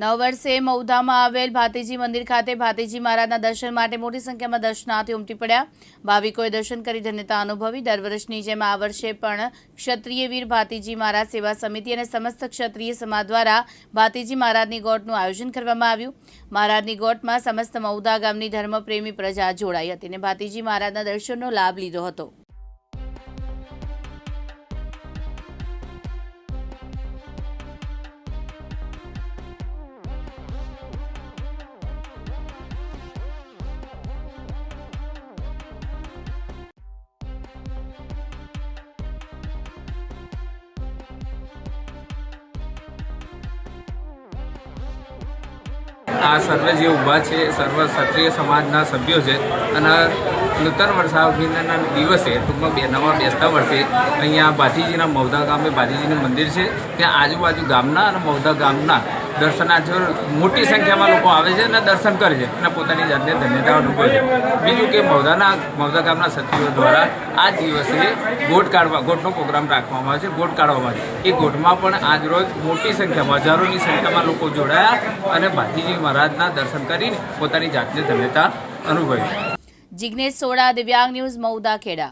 નવ વર્ષે મૌધામાં આવેલ ભાતીજી મંદિર ખાતે ભાતીજી મહારાજના દર્શન માટે મોટી સંખ્યામાં દર્શનાર્થી ઉમટી પડ્યા. ભાવિકોએ દર્શન કરી ધન્યતા અનુભવી. દર વર્ષની જેમ આ વર્ષે પણ ક્ષત્રિય વીર ભાતીજી મહારાજ સેવા સમિતિ અને સમસ્ત ક્ષત્રિય સમાજ દ્વારા ભાતીજી મહારાજની ગોટનું આયોજન કરવામાં આવ્યું. મહારાજની ગોટમાં સમસ્ત મૌધા ગામની ધર્મપ્રેમી પ્રજા જોડાઈ હતી અને ભાતીજી મહારાજના દર્શનનો લાભ લીધો હતો. આ સર્વે જે ઊભા છે સર્વ ક્ષત્રિય સમાજના સભ્યો છે. અને નૂતન વર્ષાભિનંદનના દિવસે ટૂંકમાં બે નવા બેસતા વર્ષે અહીંયા ભાતીજીના મવધા ગામે ભાતીજીનું મંદિર છે. ત્યાં આજુબાજુ ગામના અને મવધા ગામના દર્શનાર્થીઓ મોટી સંખ્યામાં લોકો આવે છે અને દર્શન કરે છે અને પોતાની જાતને ધન્યતા અનુભવે છે. બીજું કે મૌધાના મૌધા ગામના સચિવો દ્વારા આ દિવસે ગોટ કાઢવા, ગોટનો પ્રોગ્રામ રાખવામાં આવે છે, ગોટ કાઢવામાં આવે છે. એ ગોટમાં પણ આજ રોજ મોટી સંખ્યામાં, હજારોની સંખ્યામાં લોકો જોડાયા અને ભાતીજી મહારાજના દર્શન કરીને પોતાની જાતને ધન્યતા અનુભવી. જિગ્નેશ સોડા, દિવ્યાંગ ન્યૂઝ મૌદા ખેડા.